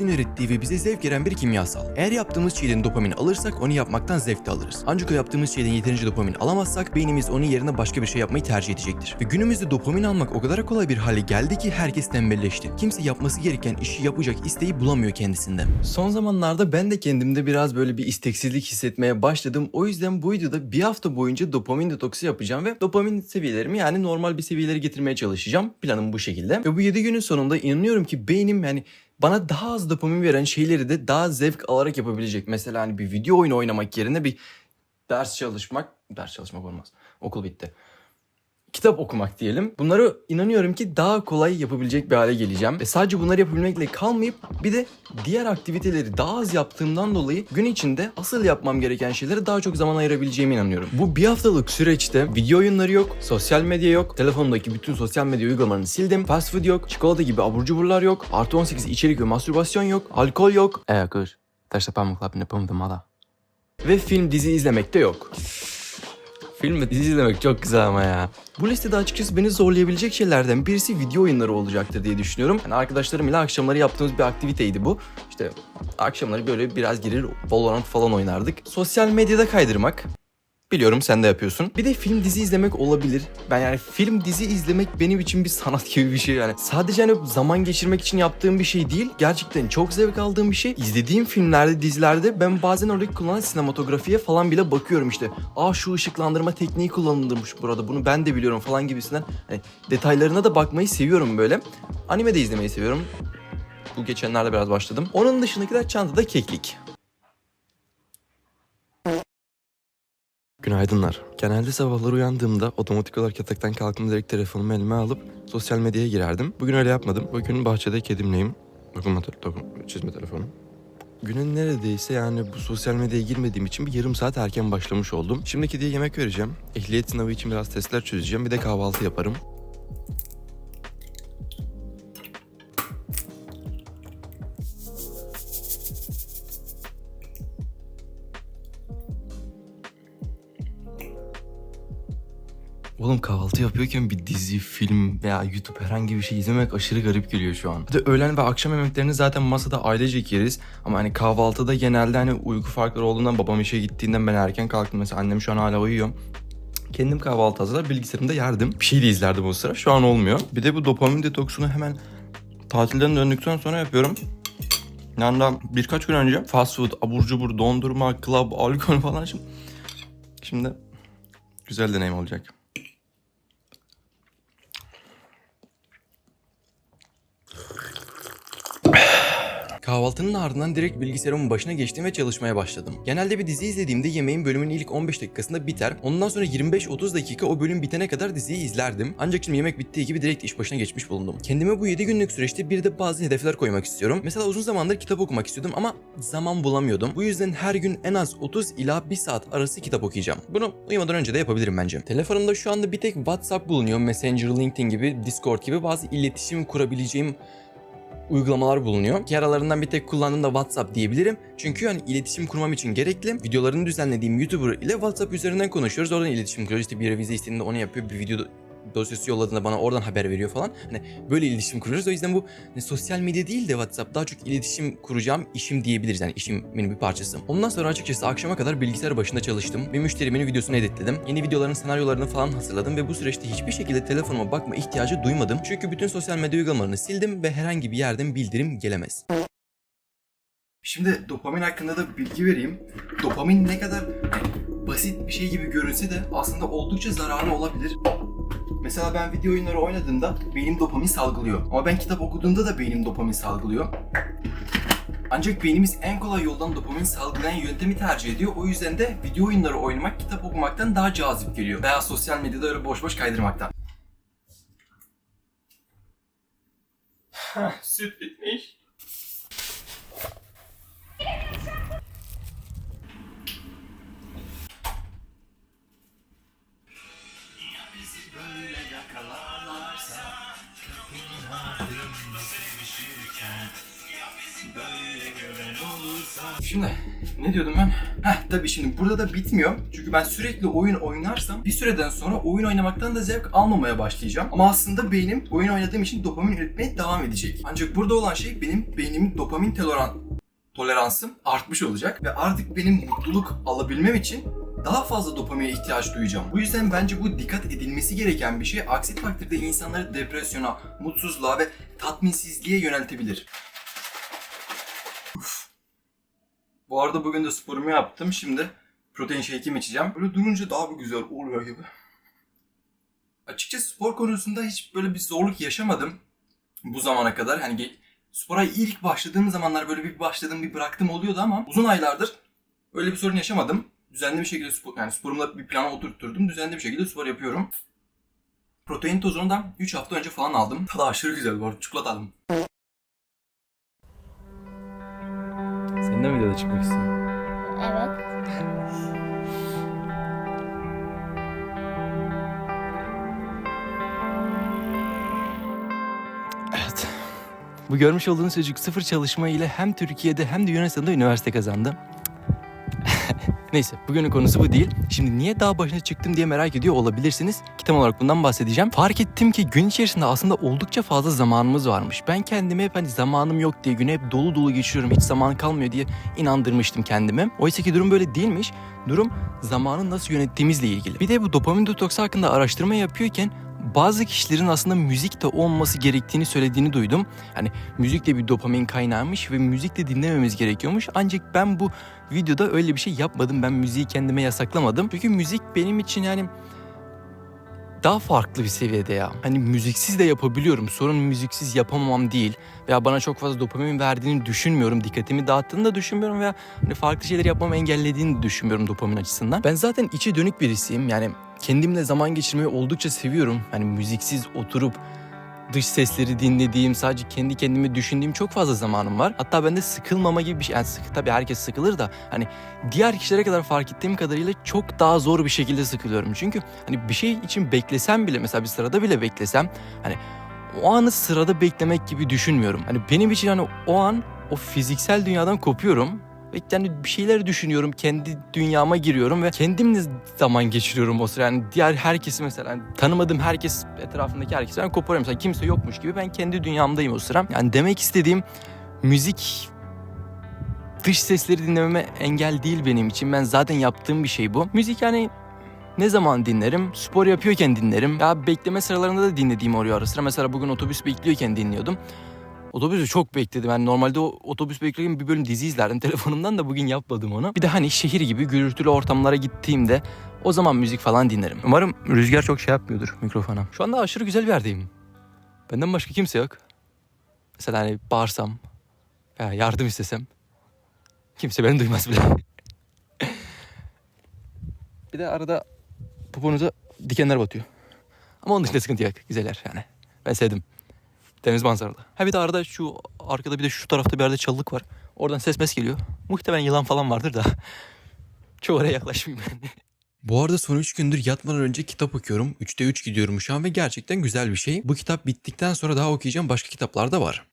Beynimizin ürettiği ve bize zevk veren bir kimyasal. Eğer yaptığımız şeyden dopamin alırsak onu yapmaktan zevk de alırız. Ancak o yaptığımız şeyden yeterince dopamin alamazsak beynimiz onun yerine başka bir şey yapmayı tercih edecektir. Ve günümüzde dopamin almak o kadar kolay bir hale geldi ki herkes tembelleşti. Kimse yapması gereken işi yapacak isteği bulamıyor kendisinde. Son zamanlarda ben de kendimde biraz böyle bir isteksizlik hissetmeye başladım. O yüzden bu videoda bir hafta boyunca dopamin detoksu yapacağım ve dopamin seviyelerimi yani normal bir seviyelere getirmeye çalışacağım. Planım bu şekilde. Ve bu 7 günün sonunda inanıyorum ki beynim yani bana daha az dopamin veren şeyleri de daha zevk alarak yapabilecek. Mesela hani bir video oyunu oynamak yerine bir ders çalışmak, ders çalışmak olmaz. Okul bitti. Kitap okumak diyelim. Bunları inanıyorum ki daha kolay yapabilecek bir hale geleceğim. Ve sadece bunları yapabilmekle kalmayıp bir de diğer aktiviteleri daha az yaptığımdan dolayı gün içinde asıl yapmam gereken şeylere daha çok zaman ayırabileceğime inanıyorum. Bu bir haftalık süreçte video oyunları yok, sosyal medya yok, telefonumdaki bütün sosyal medya uygulamalarını sildim, fast food yok, çikolata gibi abur cuburlar yok, artı 18 içerik ve mastürbasyon yok, alkol yok. Eee kız, taşla pamukla yapamadım hala. Ve film dizi izlemek de yok. Film ve dizi izlemek çok güzel ama ya. Bu listede açıkçası beni zorlayabilecek şeylerden birisi video oyunları olacaktır diye düşünüyorum. Yani arkadaşlarım ile akşamları yaptığımız bir aktiviteydi bu. İşte akşamları böyle biraz girir Valorant falan oynardık. Sosyal medyada kaydırmak. Biliyorum sen de yapıyorsun. Bir de film dizi izlemek olabilir. Ben yani film dizi izlemek benim için bir sanat gibi bir şey yani. Sadece hani zaman geçirmek için yaptığım bir şey değil. Gerçekten çok zevk aldığım bir şey. İzlediğim filmlerde, dizilerde ben bazen oradaki kullanılan sinematografiye falan bile bakıyorum işte. Aa şu ışıklandırma tekniği kullanılmış burada. Bunu ben de biliyorum falan gibisinden. Hani detaylarına da bakmayı seviyorum böyle. Anime de izlemeyi seviyorum. Bu geçenlerde biraz başladım. Onun dışındakiler çantada keklik. Günaydınlar. Genelde sabahları uyandığımda otomatik olarak yataktan kalktığımda direkt telefonumu elime alıp sosyal medyaya girerdim. Bugün öyle yapmadım. Bugün bahçede kedimleyim. Dokunma, dokun, çizme telefonu. Günün neredeyse yani bu sosyal medyaya girmediğim için bir yarım saat erken başlamış oldum. Şimdi kediye yemek vereceğim. Ehliyet sınavı için biraz testler çözeceğim. Bir de kahvaltı yaparım. Oğlum kahvaltı yapıyorken bir dizi, film veya YouTube herhangi bir şey izlemek aşırı garip geliyor şu an. Bir de öğlen ve akşam yemeklerini zaten masada ailecek yeriz. Ama hani kahvaltıda genelde hani uyku farkları olduğundan babam işe gittiğinden ben erken kalktım. Mesela annem şu an hala uyuyor. Kendim kahvaltı hazırlar bilgisayarımda yerdim. Bir şey de izlerdim o sıra. Şu an olmuyor. Bir de bu dopamin detoksunu hemen tatilden döndükten sonra yapıyorum. Yandan birkaç gün önce fast food, abur cubur, dondurma, club, alkol falan şimdi, şimdi güzel deneyim olacak. Kahvaltının ardından direkt bilgisayarımın başına geçtim ve çalışmaya başladım. Genelde bir dizi izlediğimde yemeğin bölümün ilk 15 dakikasında biter. Ondan sonra 25-30 dakika o bölüm bitene kadar diziyi izlerdim. Ancak şimdi yemek bittiği gibi direkt iş başına geçmiş bulundum. Kendime bu 7 günlük süreçte bir de bazı hedefler koymak istiyorum. Mesela uzun zamandır kitap okumak istiyordum ama zaman bulamıyordum. Bu yüzden her gün en az 30 ila 1 saat arası kitap okuyacağım. Bunu uyumadan önce de yapabilirim bence. Telefonumda şu anda bir tek WhatsApp bulunuyor. Messenger, LinkedIn gibi, Discord gibi bazı iletişim kurabileceğim uygulamalar bulunuyor. Ki aralarından bir tek kullandığım da WhatsApp diyebilirim. Çünkü hani iletişim kurmam için gerekli. Videolarını düzenlediğim YouTuber ile WhatsApp üzerinden konuşuyoruz. Oradan iletişim kuruyoruz. İşte bir revize istediğinde onu yapıyor. Bir video dosyası yolladığında bana oradan haber veriyor falan. Hani böyle iletişim kuruyoruz. O yüzden bu hani sosyal medya değil de WhatsApp daha çok iletişim kuracağım işim diyebiliriz. Yani işimin bir parçası. Ondan sonra açıkçası akşama kadar bilgisayar başında çalıştım. Bir müşterimin videosunu editledim. Yeni videoların senaryolarını falan hazırladım ve bu süreçte hiçbir şekilde telefonuma bakma ihtiyacı duymadım. Çünkü bütün sosyal medya uygulamalarını sildim ve herhangi bir yerden bildirim gelemez. Şimdi dopamin hakkında da bilgi vereyim. Dopamin ne kadar basit bir şey gibi görünse de aslında oldukça zararlı olabilir. Mesela ben video oyunları oynadığımda beynim dopamin salgılıyor. Ama ben kitap okuduğumda da beynim dopamin salgılıyor. Ancak beynimiz en kolay yoldan dopamin salgılayan yöntemi tercih ediyor. O yüzden de video oyunları oynamak kitap okumaktan daha cazip geliyor. Veya sosyal medyada öyle boş boş kaydırmaktan. Süt bitmiş. Şimdi ne diyordum ben? Heh tabii şimdi burada da bitmiyor. Çünkü ben sürekli oyun oynarsam bir süreden sonra oyun oynamaktan da zevk almamaya başlayacağım. Ama aslında beynim oyun oynadığım için dopamin üretmeye devam edecek. Ancak burada olan şey benim beynimin dopamin toleran toleransım artmış olacak ve artık benim mutluluk alabilmem için daha fazla dopamine ihtiyaç duyacağım. Bu yüzden bence bu dikkat edilmesi gereken bir şey. Aksi takdirde insanları depresyona, mutsuzluğa ve tatminsizliğe yöneltebilir. Bu arada bugün de sporumu yaptım. Şimdi protein shake'imi içeceğim. Böyle durunca daha bir güzel oluyor gibi. Açıkçası spor konusunda hiç böyle bir zorluk yaşamadım bu zamana kadar. Hani spora ilk başladığım zamanlar böyle bir başladım bir bıraktım oluyordu ama uzun aylardır öyle bir sorun yaşamadım. Düzenli bir şekilde spor, yani sporumda bir plana oturtturdum. Düzenli bir şekilde spor yapıyorum. Protein tozunu da 3 hafta önce falan aldım. Tadı aşırı güzel bu arada. Çikolata aldım. De mi videoda çıkmak istiyorsun? Evet. Evet. Bu görmüş olduğunuz çocuk sıfır çalışma ile hem Türkiye'de hem de Yunanistan'da üniversite kazandı. Neyse bugünün konusu bu değil. Şimdi niye dağ başına çıktım diye merak ediyor olabilirsiniz. Kitap olarak bundan bahsedeceğim. Fark ettim ki gün içerisinde aslında oldukça fazla zamanımız varmış. Ben kendime hep hani zamanım yok diye güne hep dolu dolu geçiriyorum hiç zaman kalmıyor diye inandırmıştım kendime. Oysa ki durum böyle değilmiş. Durum zamanı nasıl yönettiğimizle ilgili. Bir de bu dopamin detoksu hakkında araştırma yapıyorken bazı kişilerin aslında müzik de olması gerektiğini söylediğini duydum. Hani müzik de bir dopamin kaynağıymış ve müzik de dinlememiz gerekiyormuş. Ancak ben bu videoda öyle bir şey yapmadım. Ben müziği kendime yasaklamadım. Çünkü müzik benim için yani daha farklı bir seviyede ya. Hani müziksiz de yapabiliyorum. Sorun müziksiz yapamamam değil. Veya bana çok fazla dopamin verdiğini düşünmüyorum. Dikkatimi dağıttığını da düşünmüyorum veya hani farklı şeyler yapmamı engellediğini de düşünmüyorum dopamin açısından. Ben zaten içe dönük birisiyim. Yani kendimle zaman geçirmeyi oldukça seviyorum. Hani müziksiz oturup dış sesleri dinlediğim, sadece kendi kendime düşündüğüm çok fazla zamanım var. Hatta bende sıkılmama gibi bir şey. Yani sık, tabii herkes sıkılır da hani diğer kişilere kadar fark ettiğim kadarıyla çok daha zor bir şekilde sıkılıyorum. Çünkü hani bir şey için beklesem bile mesela bir sırada bile beklesem hani o anı sırada beklemek gibi düşünmüyorum. Hani benim için hani o an o fiziksel dünyadan kopuyorum ve yani bir şeyler düşünüyorum, kendi dünyama giriyorum ve kendimle zaman geçiriyorum o sıra. Yani diğer herkesi mesela hani tanımadığım herkes, etrafındaki herkesi ben koparıyorum. Mesela kimse yokmuş gibi ben kendi dünyamdayım o sıra. Yani demek istediğim müzik dış sesleri dinlememe engel değil benim için. Ben zaten yaptığım bir şey bu. Müzik yani ne zaman dinlerim? Spor yapıyorken dinlerim. Ya bekleme sıralarında da dinlediğim oluyor ara sıra. Mesela bugün otobüs bekliyorken dinliyordum. Otobüsü çok bekledim. Yani normalde o otobüs beklerken bir bölüm dizi izlerdim telefonumdan da bugün yapmadım onu. Bir de hani şehir gibi gürültülü ortamlara gittiğimde o zaman müzik falan dinlerim. Umarım rüzgar çok şey yapmıyordur mikrofona. Şu anda aşırı güzel bir yerdeyim. Benden başka kimse yok. Mesela hani bağırsam veya yardım istesem kimse beni duymaz bile. bir de arada poponuza dikenler batıyor. Ama onun dışında sıkıntı yok. Güzeller yani. Ben sevdim. Temiz manzaralı. Ha bir de arada şu arkada bir de şu tarafta bir yerde çalılık var. Oradan ses mes geliyor. Muhtemelen yılan falan vardır da. Çok oraya yaklaşmayayım ben. Bu arada son 3 gündür yatmadan önce kitap okuyorum. 3'te 3 gidiyorum şu an ve gerçekten güzel bir şey. Bu kitap bittikten sonra daha okuyacağım başka kitaplar da var.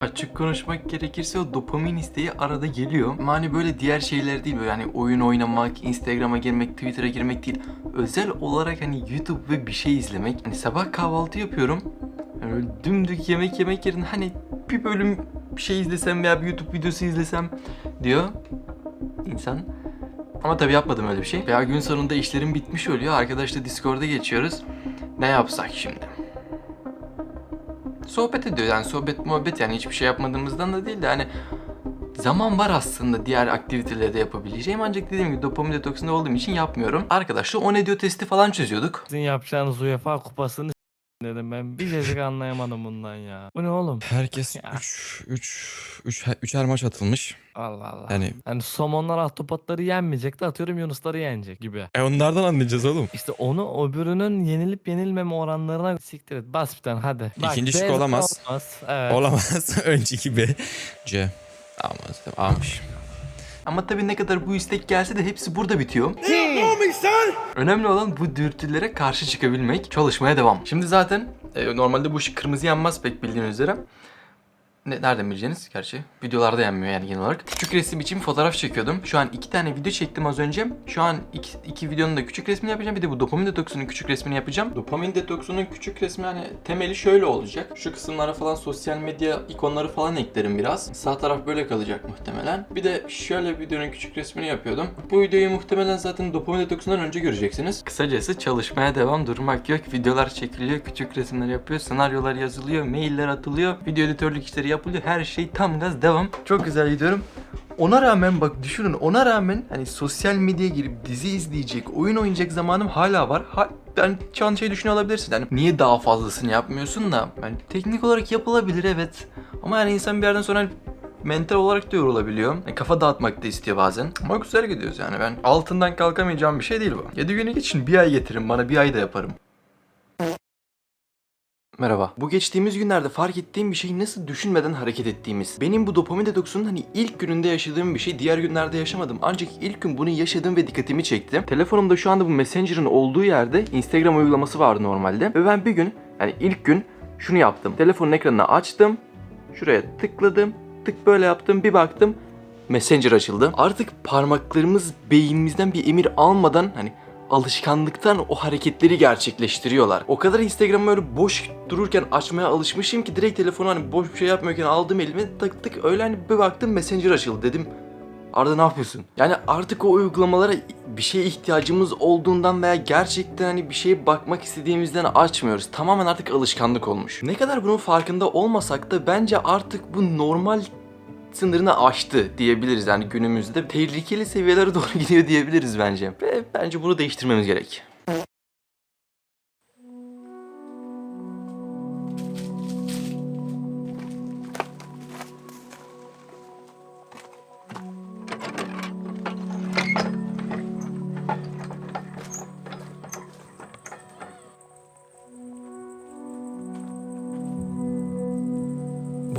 Açık konuşmak gerekirse o dopamin isteği arada geliyor. Ama hani böyle diğer şeyler değil böyle hani oyun oynamak, Instagram'a girmek, Twitter'a girmek değil. Özel olarak hani YouTube ve bir şey izlemek. Hani sabah kahvaltı yapıyorum. Yani böyle dümdük yemek yemek yerine hani bir bölüm bir şey izlesem veya bir YouTube videosu izlesem diyor insan. Ama tabii yapmadım öyle bir şey. Veya gün sonunda işlerim bitmiş oluyor. Arkadaşla Discord'a geçiyoruz. Ne yapsak şimdi? Sohbet ediyor yani sohbet muhabbet yani hiçbir şey yapmadığımızdan da değil de hani zaman var aslında diğer aktiviteleri de yapabileceğim ancak dediğim gibi dopamin detoksunda olduğum için yapmıyorum. Arkadaşlar o ne diyor testi falan çözüyorduk. Sizin yapacağınız UEFA kupasını dedim ben. Bir cacık anlayamadım bundan ya. Bu ne oğlum? Herkes Ya. 3 3 3 üçer maç atılmış. Allah Allah. Yani Hani somonlar ahtapotları yenmeyecek de atıyorum yunusları yenecek gibi. e onlardan anlayacağız oğlum. İşte onu öbürünün yenilip yenilmeme oranlarına siktir et. Bas bir tane hadi. İkinci şık B olamaz. Olmaz. Evet. Olamaz. Önceki B. C. Ama almış. Ama tabii ne kadar bu istek gelse de hepsi burada bitiyor. Önemli olan bu dürtülere karşı çıkabilmek, çalışmaya devam. Şimdi zaten e, normalde bu ışık kırmızı yanmaz pek bildiğiniz üzere. Ne, nereden bileceğiniz gerçi? Videolarda yenmiyor yani genel olarak. Küçük resim için fotoğraf çekiyordum. Şu an iki tane video çektim az önce. Şu an iki, iki videonun da küçük resmini yapacağım. Bir de bu dopamin detoksunun küçük resmini yapacağım. Dopamin detoksunun küçük resmi hani temeli şöyle olacak. Şu kısımlara falan sosyal medya ikonları falan eklerim biraz. Sağ taraf böyle kalacak muhtemelen. Bir de şöyle videonun küçük resmini yapıyordum. Bu videoyu muhtemelen zaten dopamin detoksundan önce göreceksiniz. Kısacası çalışmaya devam durmak yok. Videolar çekiliyor, küçük resimler yapıyor, senaryolar yazılıyor, mailler atılıyor, video editörlük işleri yapılıyor. Her şey tam gaz devam. Çok güzel gidiyorum. Ona rağmen bak düşünün ona rağmen hani sosyal medyaya girip dizi izleyecek, oyun oynayacak zamanım hala var. Ha, ben şu an şey düşünüyor olabilirsin. Yani niye daha fazlasını yapmıyorsun da? Yani teknik olarak yapılabilir evet. Ama yani insan bir yerden sonra mental olarak da yorulabiliyor. Yani kafa dağıtmak da istiyor bazen. Ama güzel gidiyoruz yani ben. Altından kalkamayacağım bir şey değil bu. 7 günü geçin bir ay getirin bana bir ay da yaparım. Merhaba. Bu geçtiğimiz günlerde fark ettiğim bir şey nasıl düşünmeden hareket ettiğimiz. Benim bu dopamin detoksunun hani ilk gününde yaşadığım bir şey diğer günlerde yaşamadım. Ancak ilk gün bunu yaşadım ve dikkatimi çekti. Telefonumda şu anda bu Messenger'ın olduğu yerde Instagram uygulaması vardı normalde. Ve ben bir gün yani ilk gün şunu yaptım. Telefonun ekranını açtım. Şuraya tıkladım. Tık böyle yaptım. Bir baktım Messenger açıldı. Artık parmaklarımız beynimizden bir emir almadan hani alışkanlıktan o hareketleri gerçekleştiriyorlar. O kadar Instagram'ı öyle boş dururken açmaya alışmışım ki direkt telefonu hani boş bir şey yapmıyorken aldım elime tık tık öyle hani bir baktım Messenger açıldı dedim. Arda ne yapıyorsun? Yani artık o uygulamalara bir şeye ihtiyacımız olduğundan veya gerçekten hani bir şeye bakmak istediğimizden açmıyoruz. Tamamen artık alışkanlık olmuş. Ne kadar bunun farkında olmasak da bence artık bu normal sınırını aştı diyebiliriz yani günümüzde. Tehlikeli seviyelere doğru gidiyor diyebiliriz bence. Ve bence bunu değiştirmemiz gerek.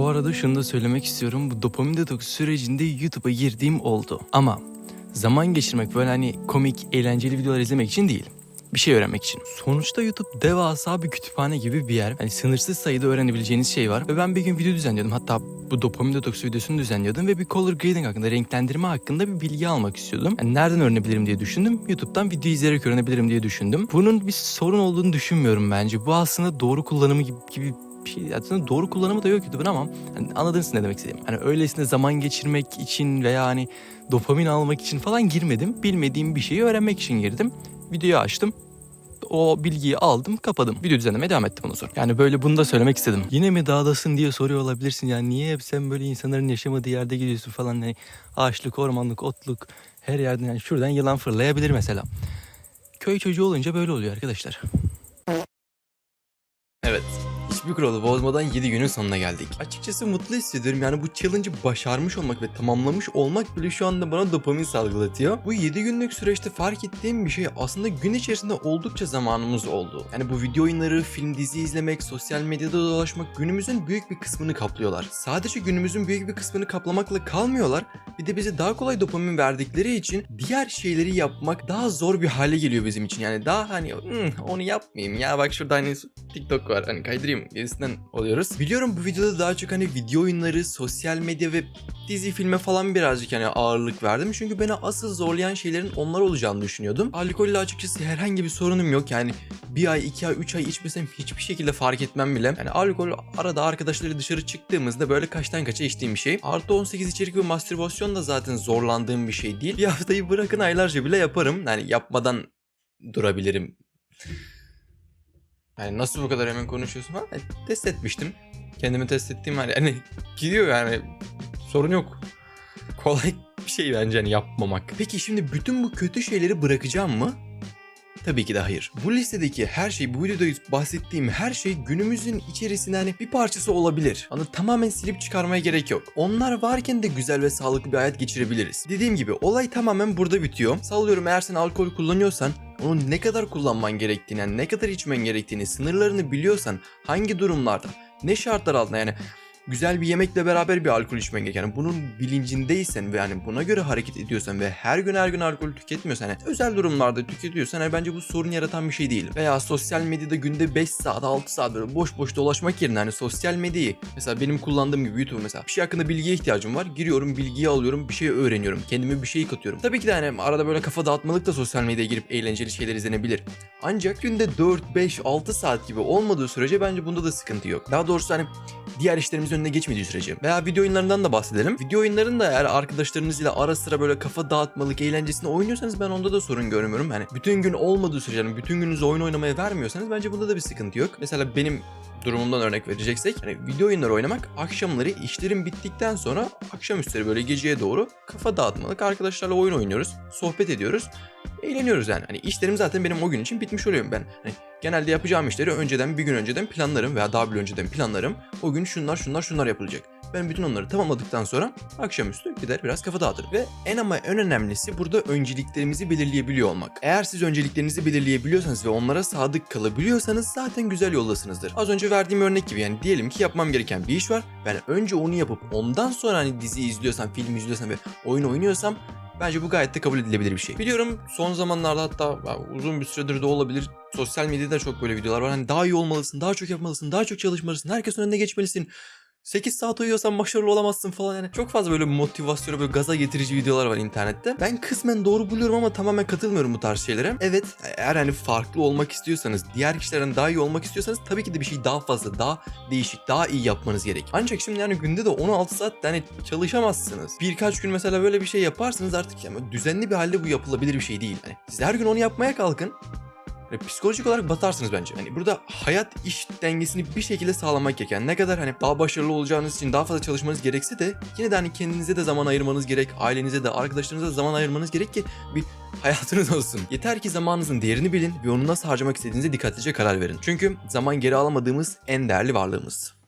Bu arada şunu da söylemek istiyorum. Bu dopamin detoks sürecinde YouTube'a girdiğim oldu. Ama zaman geçirmek böyle hani komik, eğlenceli videolar izlemek için değil. Bir şey öğrenmek için. Sonuçta YouTube devasa bir kütüphane gibi bir yer. Hani sınırsız sayıda öğrenebileceğiniz şey var. Ve ben bir gün video düzenliyordum. Hatta bu dopamin detoks videosunu düzenliyordum. Ve bir color grading hakkında, renklendirme hakkında bir bilgi almak istiyordum. Yani nereden öğrenebilirim diye düşündüm. YouTube'dan video izleyerek öğrenebilirim diye düşündüm. Bunun bir sorun olduğunu düşünmüyorum bence. Bu aslında doğru kullanımı gibi, gibi şey aslında doğru kullanımı da yok YouTube'un ama hani anladınız ne demek istediğim. Hani öylesine zaman geçirmek için veya hani dopamin almak için falan girmedim. Bilmediğim bir şeyi öğrenmek için girdim. Videoyu açtım. O bilgiyi aldım, kapadım. Video düzenlemeye devam ettim ondan sonra. Yani böyle bunu da söylemek istedim. Yine mi dağdasın diye soruyor olabilirsin. Yani niye hep sen böyle insanların yaşamadığı yerde gidiyorsun falan. Hani ağaçlık, ormanlık, otluk her yerden yani şuradan yılan fırlayabilir mesela. Köy çocuğu olunca böyle oluyor arkadaşlar. Evet. Hiçbir kuralı bozmadan 7 günün sonuna geldik. Açıkçası mutlu hissediyorum. Yani bu challenge'ı başarmış olmak ve tamamlamış olmak bile şu anda bana dopamin salgılatıyor. Bu 7 günlük süreçte fark ettiğim bir şey aslında gün içerisinde oldukça zamanımız oldu. Yani bu video oyunları, film dizi izlemek, sosyal medyada dolaşmak günümüzün büyük bir kısmını kaplıyorlar. Sadece günümüzün büyük bir kısmını kaplamakla kalmıyorlar. Bir de bize daha kolay dopamin verdikleri için diğer şeyleri yapmak daha zor bir hale geliyor bizim için. Yani daha hani "Hmm, onu yapmayayım ya bak şurada hani TikTok var hani kaydırayım gerisinden oluyoruz. Biliyorum bu videoda daha çok hani video oyunları, sosyal medya ve dizi filme falan birazcık hani ağırlık verdim. Çünkü beni asıl zorlayan şeylerin onlar olacağını düşünüyordum. Alkolle açıkçası herhangi bir sorunum yok. Yani bir ay, iki ay, üç ay içmesem hiçbir şekilde fark etmem bile. Yani alkol arada arkadaşlarıyla dışarı çıktığımızda böyle kaçtan kaça içtiğim bir şey. Artı 18 içerik ve mastürbasyon da zaten zorlandığım bir şey değil. Bir haftayı bırakın aylarca bile yaparım. Yani yapmadan durabilirim. Yani nasıl bu kadar hemen konuşuyorsun falan? E, test etmiştim. Kendimi test ettiğim hani, hani gidiyor yani sorun yok. Kolay bir şey bence hani yapmamak. Peki şimdi bütün bu kötü şeyleri bırakacağım mı? Tabii ki de hayır. Bu listedeki her şey, bu videoda bahsettiğim her şey günümüzün içerisinde hani bir parçası olabilir. Hani tamamen silip çıkarmaya gerek yok. Onlar varken de güzel ve sağlıklı bir hayat geçirebiliriz. Dediğim gibi olay tamamen burada bitiyor. Sallıyorum eğer sen alkol kullanıyorsan onu ne kadar kullanman gerektiğini, yani ne kadar içmen gerektiğini, sınırlarını biliyorsan, hangi durumlarda, ne şartlar altında yani güzel bir yemekle beraber bir alkol içmen gerek. Yani bunun bilincindeysen ve yani buna göre hareket ediyorsan ve her gün her gün alkol tüketmiyorsan hani özel durumlarda tüketiyorsan hani bence bu sorun yaratan bir şey değil. Veya sosyal medyada günde 5 saat 6 saat böyle boş boş dolaşmak yerine hani sosyal medyayı mesela benim kullandığım gibi YouTube mesela bir şey hakkında bilgiye ihtiyacım var. Giriyorum bilgiyi alıyorum bir şey öğreniyorum. Kendime bir şey katıyorum. Tabii ki de hani arada böyle kafa dağıtmalık da sosyal medyaya girip eğlenceli şeyler izlenebilir. Ancak günde 4, 5, 6 saat gibi olmadığı sürece bence bunda da sıkıntı yok. Daha doğrusu hani diğer işlerimizin önüne geçmediği sürece. Veya video oyunlarından da bahsedelim. Video oyunlarında eğer arkadaşlarınızla ara sıra böyle kafa dağıtmalık eğlencesine oynuyorsanız ben onda da sorun görmüyorum. Hani bütün gün olmadığı sürece yani bütün gününüzü oyun oynamaya vermiyorsanız bence bunda da bir sıkıntı yok. Mesela benim durumumdan örnek vereceksek hani video oyunları oynamak akşamları işlerim bittikten sonra akşamüstleri böyle geceye doğru kafa dağıtmalık arkadaşlarla oyun oynuyoruz. Sohbet ediyoruz. Eğleniyoruz yani. Hani işlerim zaten benim o gün için bitmiş oluyor. Ben hani genelde yapacağım işleri önceden bir gün önceden planlarım veya daha bir önceden planlarım. O gün şunlar şunlar şunlar yapılacak. Ben bütün onları tamamladıktan sonra akşamüstü gider biraz kafa dağıtırım. Ve en ama en önemlisi burada önceliklerimizi belirleyebiliyor olmak. Eğer siz önceliklerinizi belirleyebiliyorsanız ve onlara sadık kalabiliyorsanız zaten güzel yoldasınızdır. Az önce verdiğim örnek gibi yani diyelim ki yapmam gereken bir iş var. Ben önce onu yapıp ondan sonra hani dizi izliyorsam, film izliyorsam ve oyun oynuyorsam Bence bu gayet de kabul edilebilir bir şey. Biliyorum son zamanlarda hatta uzun bir süredir de olabilir. Sosyal medyada çok böyle videolar var. Hani daha iyi olmalısın, daha çok yapmalısın, daha çok çalışmalısın, herkesin önüne geçmelisin. 8 saat uyuyorsan başarılı olamazsın falan yani. Çok fazla böyle motivasyonu böyle gaza getirici videolar var internette. Ben kısmen doğru buluyorum ama tamamen katılmıyorum bu tarz şeylere. Evet eğer hani farklı olmak istiyorsanız, diğer kişilerden daha iyi olmak istiyorsanız tabii ki de bir şey daha fazla, daha değişik, daha iyi yapmanız gerek. Ancak şimdi yani günde de 16 saat yani çalışamazsınız. Birkaç gün mesela böyle bir şey yaparsınız artık yani düzenli bir halde bu yapılabilir bir şey değil. Hani siz her gün onu yapmaya kalkın. Hani psikolojik olarak batarsınız bence. Hani burada hayat iş dengesini bir şekilde sağlamak gereken ne kadar hani daha başarılı olacağınız için daha fazla çalışmanız gerekse de yine de hani kendinize de zaman ayırmanız gerek, ailenize de arkadaşlarınıza da zaman ayırmanız gerek ki bir hayatınız olsun. Yeter ki zamanınızın değerini bilin ve onu nasıl harcamak istediğinize dikkatlice karar verin. Çünkü zaman geri alamadığımız en değerli varlığımız.